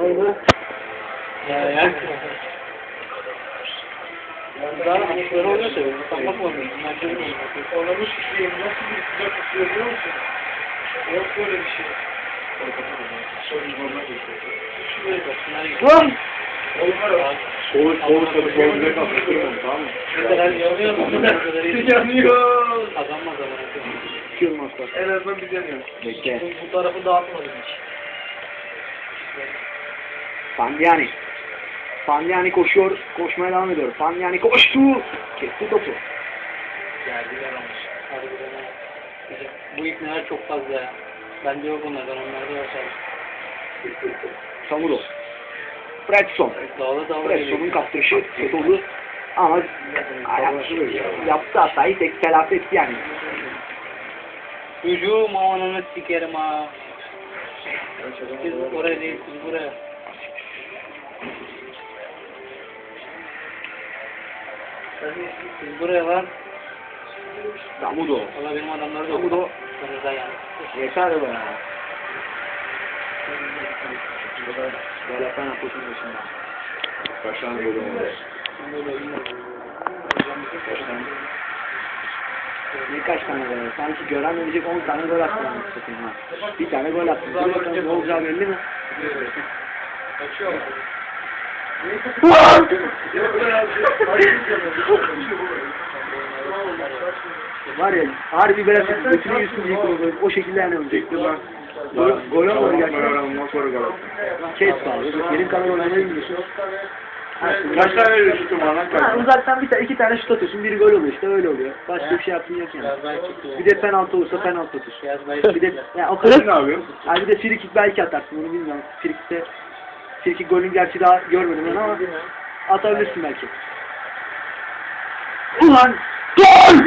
Aynen. Ya ya. Daha şöyle oluyorsa bakmak olmuyor. Oynamış bir şey. Nasıl bir sıcak tutuyor biliyor musun? Yok böyle bir şey. Lan! Soğuk soğuk tabii soğuk direkt atlatırım tamam mı? Ne kadar yanıyor mu? Ne kadar. Yanıyor. Kazanmaz ama. En azından biz yanıyoruz. Bu, tarafı dağıtmadım hiç. Pandiani. Pandiani koşuyor. Koşmaya devam ediyor. Pandiani koştu. Kesti topu. Geldiler ama. Bu ipneler çok fazla ya. Bende yok onlar. Ben onlarda yaşarım. Samuro. Fredson. Fredson'un kaptırışı kötü oldu. Ama ayak, yaptı hatayı tek telafi etti yani. Hücum amanını sikerim ha. Siz oraya değil, siz buraya. Siz buraya lan. Damudo. Valla benim adamları da Damudo. Sonunda yani. Yeter be. Böyle fena koşun başında. Kaç tane golü var? Birkaç tane gol. Sanki göremeyecek 10 tane gol anasını satayım ha. Bir tane gol attın. Dur bakalım ne olacağı belli mi? Kaçıyor. Var ya harbi böyle götüne yüzsün diye gol o şekilde yani ölecekti lan. Gol, olmadı gerçekten. Kes kaldı. Benim kadar oynamayı bilmiyorsun. Kaç tane şutum var lan Ha, uzaktan bir tane, iki tane şut atıyorsun, biri gol oluyor işte öyle oluyor. Başka bir şey yaptın yok yani. Çıktı. Bir de penaltı olursa penaltı atıyorsun. Bir de çıktı. yani o Sen ne kadar. yapıyorsun? Ha bir de free kick belki atarsın onu bilmiyorum. Free kick golünü gerçi daha görmedim ben ama atabilirsin belki. Ulan! Gol!